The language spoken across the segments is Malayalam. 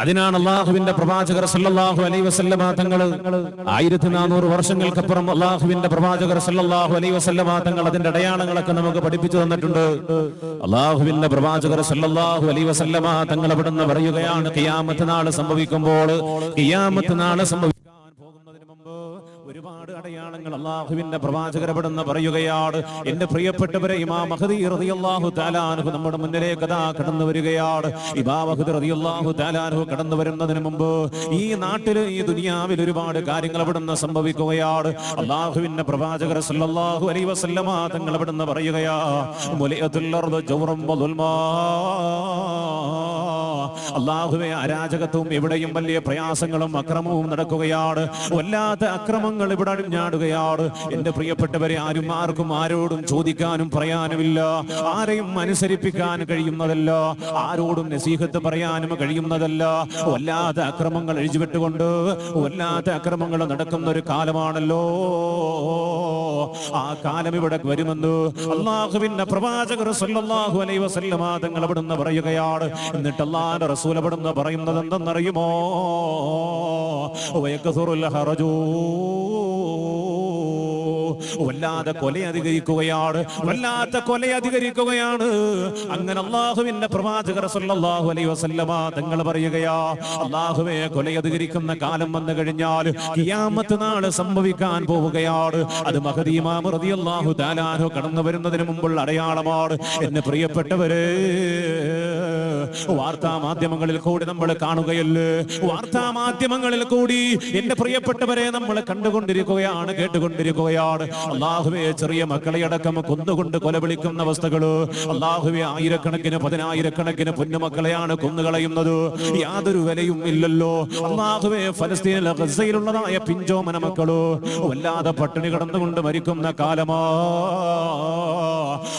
അതിനാണ് അള്ളാഹുവിന്റെ പ്രവാചകർ സല്ലല്ലാഹു അലൈഹി വസല്ലമ തങ്ങൾ ആയിരത്തി നാനൂറ് വർഷങ്ങൾക്കപ്പുറം അള്ളാഹുവിന്റെ പ്രവാചകർ സല്ലല്ലാഹു അലൈഹി വസല്ലമ തങ്ങൾ അതിന്റെ അടയാളങ്ങളൊക്കെ നമുക്ക് പഠിപ്പിച്ചു തന്നിട്ടുണ്ട്. അള്ളാഹുവിന്റെ പ്രവാചകർ സല്ലല്ലാഹു അലൈഹി വസല്ലമ തങ്ങൾ അവിടുന്ന് പറയുകയാണ് കിയാമത്ത് നാൾ സംഭവിക്കുമ്പോൾ കിയാമത്ത് നാൾ ഒരുപാട് അടയാളങ്ങൾ അള്ളാഹുവിന്റെ പ്രവാചകരപ്പെടുന്ന പറയുകയാണ്. എന്റെ പ്രിയപ്പെട്ടവരെ ഇമാ മഹദി റളിയല്ലാഹു താലാനുഹു നമ്മുടെ മുന്നിലേക്ക് അതാ കടന്നു വരികയാണ്. ഇമാ മഹദി റളിയല്ലാഹു താലാനുഹു കടന്നു വരുന്നതിന് മുമ്പ് ഈ നാട്ടിൽ ഈ ദുനിയാവിൽ ഒരുപാട് കാര്യങ്ങൾ അവിടുന്ന് സംഭവിക്കുകയാണ്. അള്ളാഹുവിന്റെ പ്രവാചകർ സല്ലല്ലാഹു അലൈഹി വസല്ലമ തങ്ങൾ അവിടുന്ന് പറയുകയാ മുലയത്തുൽ അർദ് ജൗറം വദുൽമാ അള്ളാഹുവെ അരാജകത്വവും എവിടെയും വലിയ പ്രയാസങ്ങളും അക്രമവും നടക്കുകയാണ്. വല്ലാത്ത അക്രമങ്ങൾ ഇവിടെ അടിഞ്ഞാടുകയാണ് എന്റെ പ്രിയപ്പെട്ടവരെ ആരും ആർക്കും ആരോടും ചോദിക്കാനും പറയാനുമില്ല. ആരെയും അനുസരിപ്പിക്കാൻ കഴിയുന്നതല്ല. ആരോടും നസീഹത്ത് പറയാനും കഴിയുന്നതല്ല. വല്ലാത്ത അക്രമങ്ങൾ എഴുതിവിട്ടുകൊണ്ട് വല്ലാത്ത അക്രമങ്ങൾ നടക്കുന്ന ഒരു കാലമാണല്ലോ. ആ കാലം ഇവിടെ വരുമെന്ന് അള്ളാഹുവിന്റെ പ്രവാചകർ സല്ലല്ലാഹു അലൈഹി വസല്ലമ തങ്ങൾ അവിടുന്ന് പറയുകയാണ്. എന്നിട്ട് അള്ളാഹിന്റെ റസൂൽ അവിടുന്ന് പറയുന്നത് എന്തെന്നറിയുമോ ഹറജൂ വല്ലാതെ കൊല അധികരിക്കുകയാണ് വല്ലാത്ത കൊല അധികരിക്കുകയാണ്. അങ്ങനെ അള്ളാഹുവിന്റെ പ്രവാചകർ സല്ലല്ലാഹു അലൈഹി വസല്ലമ തങ്ങൾ പറയുകയാ അള്ളാഹുവെ കൊല അധികരിക്കുന്ന കാലം വന്നു കഴിഞ്ഞാൽ കിയാമത്ത് നാൾ സംഭവിക്കാൻ പോവുകയാണ്. അത് മഹദി ഇമാം റളിയല്ലാഹു തആലാഹു കടന്നു വരുന്നതിന് മുമ്പുള്ള അടയാളമാണ്. എന്നെ പ്രിയപ്പെട്ടവരെ വാർത്താ മാധ്യമങ്ങളിൽ കൂടി നമ്മൾ കാണുകയല്ലേ? വാർത്താ മാധ്യമങ്ങളിൽ കൂടി എന്റെ പ്രിയപ്പെട്ടവരെ നമ്മൾ കണ്ടുകൊണ്ടിരിക്കുകയാണ് കേട്ടുകൊണ്ടിരിക്കുകയാണ്. അള്ളാഹുവെ ചെറിയ മക്കളെ അടക്കം കൊന്നുകൊണ്ട് കൊലവിളിക്കുന്ന അവസ്ഥകൾ. അള്ളാഹുവെ ആയിരക്കണക്കിന് പതിനായിരക്കണക്കിന് പൊന്നുമക്കളെയാണ് കൊന്നുകളയുന്നത്. യാതൊരു വിലയും ഇല്ലല്ലോ. അള്ളാഹുവെ ഫലസ്തീനിലെ ഗസയിലുള്ളതായ പിഞ്ചോമന മക്കളോ വല്ലാതെ പട്ടിണി കടന്നുകൊണ്ട് മരിക്കുന്ന കാലമാ.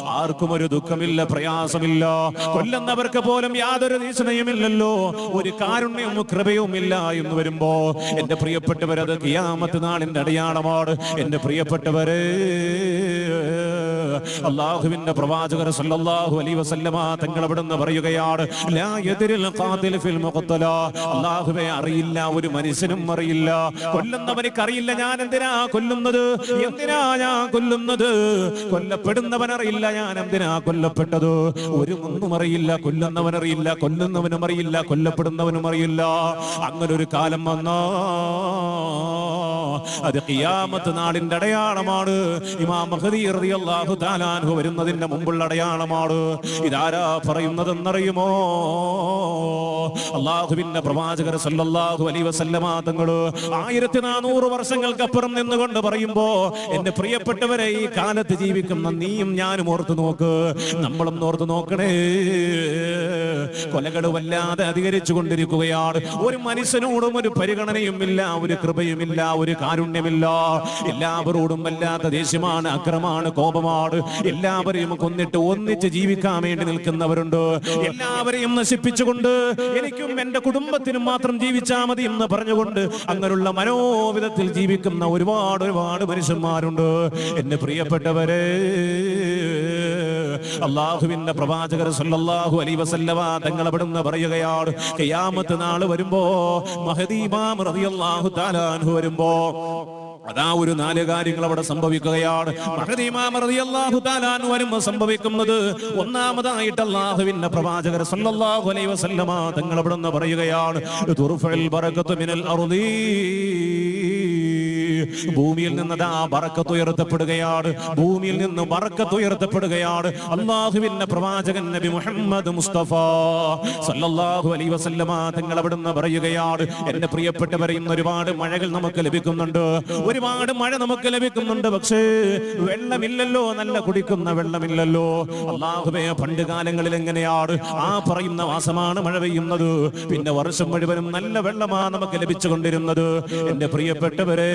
ആർക്കും ഒരു ദുഃഖമില്ല പ്രയാസമില്ല. കൊല്ലുന്നവർക്ക് പോലും യാതൊരു നീശനയുമില്ലല്ലോ ഒരു കാരുണ്യവും കൃപയും ഇല്ല എന്ന് വരുമ്പോ എന്റെ പ്രിയപ്പെട്ടവരത് കിയാമത്ത് നാളിന്റെ അടയാളമാണ്. എന്റെ പ്രിയപ്പെട്ടവരെ അള്ളാഹുവിന്റെ പ്രവാചകർ സല്ലല്ലാഹു അലൈഹി വസല്ലമ തങ്ങൾ അവിടുന്ന് പറയുകയാണ് ലാ യദ്രിൽ ഖാതിൽ ഫിൽ മുഖത്തല. അള്ളാഹുവെ അറിയില്ല ഒരു മനുഷ്യനും അറിയില്ല. കൊല്ലുന്നവനിക്ക് അറിയില്ല ഞാൻ എന്തിനാ കൊല്ലുന്നത്? എന്തിനാ ഞാൻ കൊല്ലുന്നത്? കൊല്ലപ്പെടുന്നവൻ അറിയില്ല ഞാൻ എന്തിനാ കൊല്ലപ്പെട്ടത്? ഒരു ഒന്നും അറിയില്ല കൊല്ലുന്നവൻ അറിയില്ല കൊല്ലുന്നവനും അറിയില്ല കൊല്ലപ്പെടുന്നവനും അറിയില്ല. അങ്ങനെ ഒരു കാലം വന്നോ അത് ഖിയാമത്ത് നാളിന്റെ അടയാളമാണ്. ഇമാം മഹദി റളിയല്ലാഹു അൻഹു വരുന്നതിന്റെ മുമ്പുള്ള അടയാളമാണ്. ഇതാരാ പറയുന്നതെന്നറിയുമോ? അള്ളാഹുവിന്റെ പ്രവാചകർ സല്ലല്ലാഹു അലൈഹി വസല്ലമ തങ്ങൾ ആയിരത്തി നാനൂറ് വർഷങ്ങൾക്കപ്പുറം നിന്നുകൊണ്ട് പറയുമ്പോ എന്റെ പ്രിയപ്പെട്ടവരെ ഈ കാലത്ത് ജീവിക്കുന്ന നീയും ഞാനും ഓർത്തു നോക്ക്. നമ്മളും ഓർത്തു നോക്കണേ. കൊലകൾ വല്ലാതെ അധികരിച്ചു കൊണ്ടിരിക്കുകയാണ് ഒരു മനുഷ്യനോടും ഒരു പരിഗണനയും ഇല്ല ഒരു കൃപയുമില്ല ഒരു കാരുണ്യമില്ല. എല്ലാവരോടും വല്ലാത്ത ദേഷ്യമാണ് അക്രമാണ് കോപമാണ്. എല്ലാവരെയും കൊന്നിട്ട് ഒന്നിച്ച് ജീവിക്കാൻ വേണ്ടി നിൽക്കുന്നവരുണ്ട്. എല്ലാവരെയും നശിപ്പിച്ചുകൊണ്ട് എനിക്കും എന്റെ കുടുംബത്തിനും മാത്രം ജീവിച്ചാൽ മതി എന്ന് പറഞ്ഞുകൊണ്ട് അങ്ങനെയുള്ള മനോവിധത്തിൽ ജീവിക്കുന്ന ഒരുപാട് ഒരുപാട് മനുഷ്യന്മാരുണ്ട്. എന്റെ പ്രിയപ്പെട്ടവരെ അള്ളാഹുവിന്റെ പ്രവാചകർ സല്ലല്ലാഹു അലൈഹി വസല്ലമ തങ്ങൾ അവിടുന്ന് പറയുകയാണ്. ഖിയാമത്ത് നാൾ വരുമ്പോ മഹദി ഇമാം വരുമ്പോ അതാ ഒരു നാല് കാര്യങ്ങൾ അവിടെ സംഭവിക്കുകയാണ്. സംഭവിക്കുന്നത് ഒന്നാമതായിട്ട് അള്ളാഹുവിന്റെ പ്രവാചകർ സല്ലല്ലാഹു അലൈഹി വസല്ലമ തങ്ങൾ അവിടുന്ന് പറയുകയാണ്. തുർഫൽ ബറകത്തു മിനൽ ഭൂമിയിൽ നിന്ന് ആ ബറക്കത്ത് ഉയർത്തപ്പെടുകയാണ്. ഭൂമിയിൽ നിന്ന് ബറക്കത്ത് ഉയർത്തപ്പെടുകയാണ്. അള്ളാഹുവിന്റെ പ്രവാചകൻ നബി മുഹമ്മദ് മുസ്തഫ സല്ലല്ലാഹു അലൈഹി വസല്ലമ തങ്ങൾ അവിടുന്ന് പറയുകയാണ്. എന്റെ പ്രിയപ്പെട്ടവരെ ഇന്ന് ഒരുപാട് മഴകൾ നമുക്ക് ലഭിക്കുന്നുണ്ട്. ഒരുപാട് മഴ നമുക്ക് ലഭിക്കുന്നുണ്ട്. പക്ഷേ വെള്ളമില്ലല്ലോ നല്ല കുടിക്കുന്ന വെള്ളമില്ലല്ലോ. അള്ളാഹുബേ പണ്ട് കാലങ്ങളിൽ എങ്ങനെയാണ്? ആ പറയുന്ന മാസമാണ് മഴ പെയ്യുന്നത്. പിന്നെ വർഷം മുഴുവനും നല്ല വെള്ളമാണ് നമുക്ക് ലഭിച്ചുകൊണ്ടിരുന്നത്. എന്റെ പ്രിയപ്പെട്ടവരെ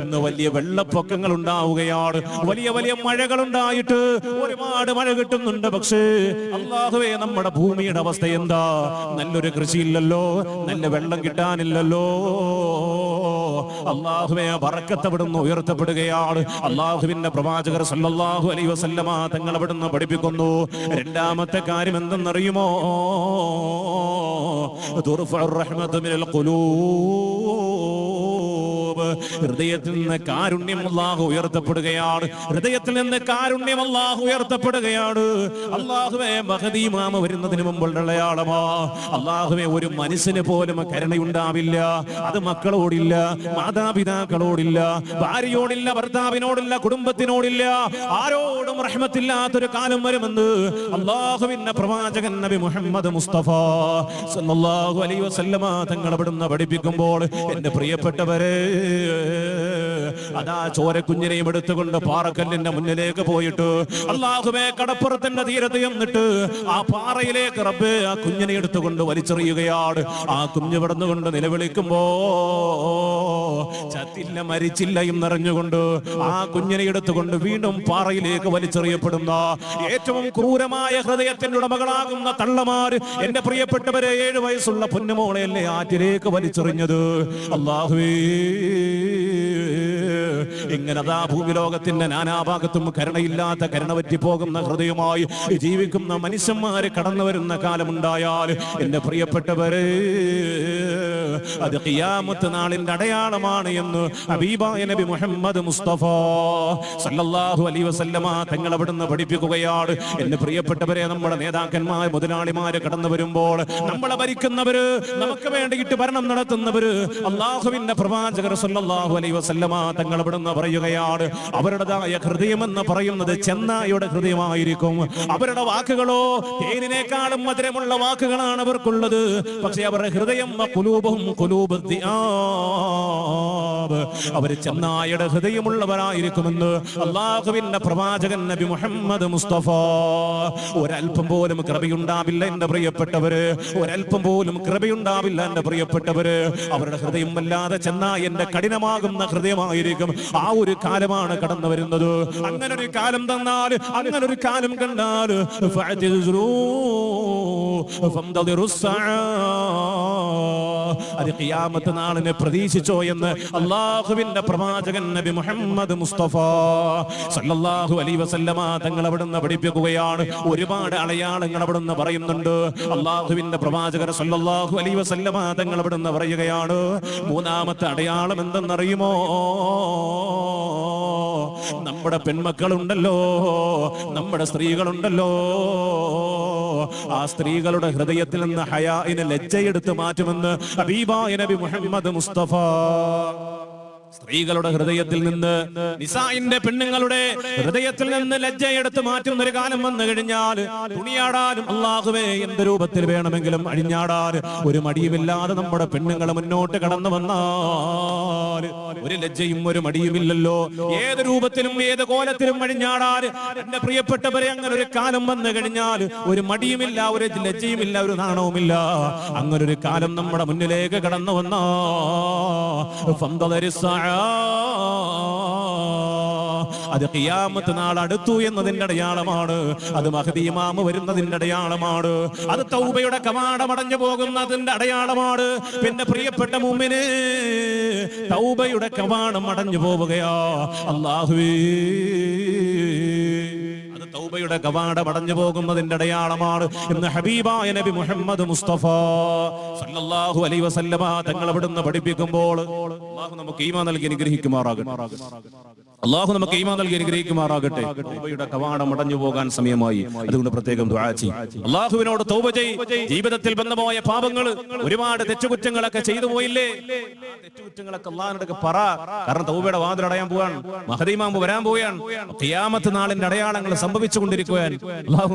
ഇന്ന് വലിയ വെള്ളപ്പൊക്കങ്ങൾ ഉണ്ടാവുകയാണ്. വലിയ വലിയ മഴകൾ ഉണ്ടായിട്ട് ഒരുപാട് മഴ കിട്ടുന്നുണ്ട് പക്ഷേ അള്ളാഹുവേ നമ്മുടെ ഭൂമിയുടെ അവസ്ഥ എന്താ? നല്ലൊരു കൃഷിയില്ലല്ലോ നല്ല വെള്ളം കിട്ടാനില്ലല്ലോ. അള്ളാഹുവെ ബറക്കത്ത് അവിടുന്ന് ഉയർത്തപ്പെടുകയാണ്. അള്ളാഹുവിന്റെ പ്രവാചകർ സല്ലല്ലാഹു അലൈഹി വസല്ലമ തങ്ങൾ അവിടുന്ന് പഠിപ്പിക്കുന്നു. രണ്ടാമത്തെ കാര്യം എന്തെന്നറിയുമോ? തുർഫഉ റഹ്മത്ത് മിനൽ ഖുലൂബ്. ഹൃദയത്തിൽ നിന്ന് കാരുണ്യം അല്ലാഹു ഉയർത്തപ്പെടുകയാണ്. ഹൃദയത്തിൽ നിന്ന് കാരുണ്യം അല്ലാഹു ഉയർത്തപ്പെടുകയാണ്. അള്ളാഹുവെ മഹദീ മാമ വരുന്നതിന് മുമ്പുള്ള അടയാളമാ അള്ളാഹുവെ ഒരു മനുഷ്യന് പോലും കരുണയുണ്ടാവില്ല. അത് മക്കളോടില്ല മാതാപിതാക്കളോടില്ല ഭാര്യയോടില്ല ഭർത്താവിനോടില്ല കുടുംബത്തിനോടില്ല. ആരോടും റഹ്മത്തില്ലാത്തൊരു കാലം വരുമെന്ന് അള്ളാഹുവിന്റെ പ്രവാചകൻ നബി മുഹമ്മദ് മുസ്തഫ സല്ലല്ലാഹു അലൈഹി വസല്ലമ തങ്ങളെ പഠിപ്പിക്കുമ്പോൾ എന്റെ പ്രിയപ്പെട്ടവരെ yeah. അതാ ചോരക്കുഞ്ഞിനെയും എടുത്തുകൊണ്ട് പാറക്കല്ലിന്റെ മുന്നിലേക്ക് പോയിട്ട് അള്ളാഹുബേ കടപ്പുറത്തിന്റെ തീരത്ത് എന്നിട്ട് ആ പാറയിലേക്ക് റബ്ബേ ആ കുഞ്ഞിനെ എടുത്തുകൊണ്ട് വലിച്ചെറിയുകയാണ്. ആ കുഞ്ഞ് പടന്നുകൊണ്ട് നിലവിളിക്കുമ്പോ ചത്തില്ല മരിച്ചില്ല എന്നറിഞ്ഞുകൊണ്ട് ആ കുഞ്ഞിനെ എടുത്തുകൊണ്ട് വീണ്ടും പാറയിലേക്ക് വലിച്ചെറിയപ്പെടുന്ന ഏറ്റവും ക്രൂരമായ ഹൃദയത്തിന്റെ ഉടമകളാകുന്ന തള്ളമാർ എന്റെ പ്രിയപ്പെട്ടവരെ ഏഴു വയസ്സുള്ള പൊന്നുമോളെയല്ലേ ആറ്റിലേക്ക് വലിച്ചെറിഞ്ഞത്? അള്ളാഹുവേ. ഇങ്ങനെ അതാ ഭൂമിലോകത്തിന്റെ നാനാഭാഗത്തും കരുണയില്ലാത്ത കരുണ പോകുന്ന ഹൃദയമായി ജീവിക്കുന്ന മനുഷ്യന്മാരെ കടന്നു വരുന്ന കാലമുണ്ടായാൽ എന്റെ പ്രിയപ്പെട്ടവര് അത് കിയാമത്ത് നാളിന്റെ അടയാളമാണ് എന്ന് ഹബീബായ നബി മുഹമ്മദ് മുസ്തഫ സല്ലല്ലാഹു അലൈഹി വസല്ലമ തങ്ങൾ അവിടുന്ന് പഠിപ്പിക്കുകയാണ്. എന്റെ പ്രിയപ്പെട്ടവരെ നമ്മുടെ നേതാക്കന്മാർ മുതലാളിമാര് കടന്നു വരുമ്പോൾ നമ്മളെ ഭരിക്കുന്നവര് നമുക്ക് വേണ്ടിയിട്ട് ഭരണം നടത്തുന്നവര് അള്ളാഹുവിന്റെ പ്രവാചകർ സല്ലല്ലാഹു അലൈഹി വസല്ലമ തങ്ങൾ അവിടുന്ന് പറയുകയാണ്. അവരുടേതായ ഹൃദയം എന്ന് പറയുന്നത് ചെന്നായുടെ ഹൃദയമായിരിക്കും. അവരുടെ വാക്കുകളോ തേനിനേക്കാളും മധുരമുള്ള വാക്കുകളാണ് അവർക്കുള്ളത്. പക്ഷെ അവരുടെ ഹൃദയം കുലൂബും കുലൂബ് ദിആബ്. അവർ ചെന്നായുടെ ഹൃദയമുള്ളവരായിരിക്കുമെന്ന് അള്ളാഹുവിന്റെ പ്രവാചകൻ നബി മുഹമ്മദ് മുസ്തഫ. ഒരൽപ്പം പോലും കൃപയുണ്ടാവില്ല എന്റെ പ്രിയപ്പെട്ടവര്. ഒരൽപ്പം പോലും കൃപയുണ്ടാവില്ല എന്റെ പ്രിയപ്പെട്ടവര്. അവരുടെ ഹൃദയം വല്ലാതെ ചെന്നായന്റെ കഠിനമാകുന്ന ഹൃദയമായിരിക്കും. ആ ഒരു കാലമാണ് കടന്നു വരുന്നത്. അങ്ങനെ ഒരു കാലം തന്നാൽ അങ്ങനെ ഒരു കാലം കണ്ടാൽ. അത് ഖിയാമത്ത് നാളിനെ പ്രതീക്ഷിച്ചോ എന്ന് അള്ളാഹുവിന്റെ പ്രവാചകൻ നബി മുഹമ്മദ് മുസ്തഫ സല്ലല്ലാഹു അലൈഹി വസല്ലമ തങ്ങൾ അവിടുന്ന് പഠിപ്പിക്കുകയാണ്. ഒരുപാട് അടയാളങ്ങൾ അവിടുന്ന് പറയുന്നുണ്ട്. അള്ളാഹുവിന്റെ പ്രവാചകർ സല്ലല്ലാഹു അലൈഹി വസല്ലമ തങ്ങൾ അവിടുന്ന് പറയുകയാണ്. മൂന്നാമത്തെ അടയാളം എന്തെന്നറിയുമോ? നമ്മുടെ പെൺമക്കളുണ്ടല്ലോ നമ്മുടെ സ്ത്രീകളുണ്ടല്ലോ. ആ സ്ത്രീകളുടെ ഹൃദയത്തിൽ നിന്ന് ഹയാഇന് ലജ്ജയെടുത്ത് മാറ്റുമെന്ന് ഹബീബായ നബി മുഹമ്മദ് മുസ്തഫ. സ്ത്രീകളുടെ ഹൃദയത്തിൽ നിന്ന് നിസായിന്റെ പെണ്ണുങ്ങളുടെ ഹൃദയത്തിൽ നിന്ന് ലജ്ജയെടുത്ത് മാറ്റുന്ന ഒരു കാലം വന്നു കഴിഞ്ഞാൽ തുണിയാടാനും അള്ളാഹുവേ എന്ത് രൂപത്തിൽ വേണമെങ്കിലും അഴിഞ്ഞാടാൻ ഒരു മടിയുമില്ലാതെ നമ്മുടെ പെണ്ണുങ്ങൾ മുന്നോട്ട് കടന്നു വന്നാൽ ഒരു ലജ്ജയും ഒരു മടിയുമില്ലല്ലോ ഏത് രൂപത്തിലും ഏത് കോലത്തിലും അഴിഞ്ഞാടാൻ എന്റെ പ്രിയപ്പെട്ടവരെ അങ്ങനെ ഒരു കാലം വന്നു കഴിഞ്ഞാൽ ഒരു മടിയുമില്ല ഒരു ലജ്ജയുമില്ല ഒരു നാണവുമില്ല അങ്ങനൊരു കാലം നമ്മുടെ മുന്നിലേക്ക് കടന്നു വന്നാ. അത് ഖിയാമത്ത് നാൾ അടുത്തു എന്നതിന്റെ അടയാളമാണ്. അത് മഹദീമാമ് വരുന്നതിന്റെ അടയാളമാണ്. അത് തൗബയുടെ കവാടമടഞ്ഞു പോകുന്നതിന്റെ അടയാളമാണ്. പിന്നെ പ്രിയപ്പെട്ട മുമ്പിന് തൗബയുടെ കവാടം അടഞ്ഞു പോവുകയാ. അള്ളാഹുവേ അത് തൗബയുടെ കവാടം അടഞ്ഞു പോകുന്നതിന്റെ അടയാളമാണ് എന്ന് ഹബീബായ നബി മുഹമ്മദ് മുസ്തഫ സല്ലല്ലാഹു അലൈഹി വസല്ലമ തങ്ങൾ അവിടുന്ന് പഠിപ്പിക്കുമ്പോൾ അള്ളാഹു നമുക്ക് ഈമാൻ നൽകി അനുഗ്രഹിക്കുമാറാകട്ടെ. അള്ളാഹു നമുക്ക് ഈമാൻ നൽകി അനുഗ്രഹിക്കുമാറാകട്ടെ. തൗബയുടെ കവാടം അടഞ്ഞു പോകാൻ സമയമായി. അതുകൊണ്ട് പ്രത്യേകം ദുആ ചെയ്യും. അള്ളാഹുവിനോട് തൗബ ചെയ് ജീവിതത്തിൽ ബന്ധമായ പാപങ്ങൾ ഒരുപാട് തെറ്റുകുറ്റങ്ങളൊക്കെ ചെയ്തു പോയില്ലേ? തെറ്റുകുറ്റങ്ങളൊക്കെ അള്ളാഹിനോടൊക്കെ പറ. കാരണം തൗബയുടെ വാതിൽ അടയാൻ പോവാൻ മഹദീമാമ്പ് വരാൻ പോവാൻ ഖിയാമത്ത് നാളിന്റെ അടയാളങ്ങൾ സംഭവിച്ചുകൊണ്ടിരിക്കുകയാണ് അള്ളാഹു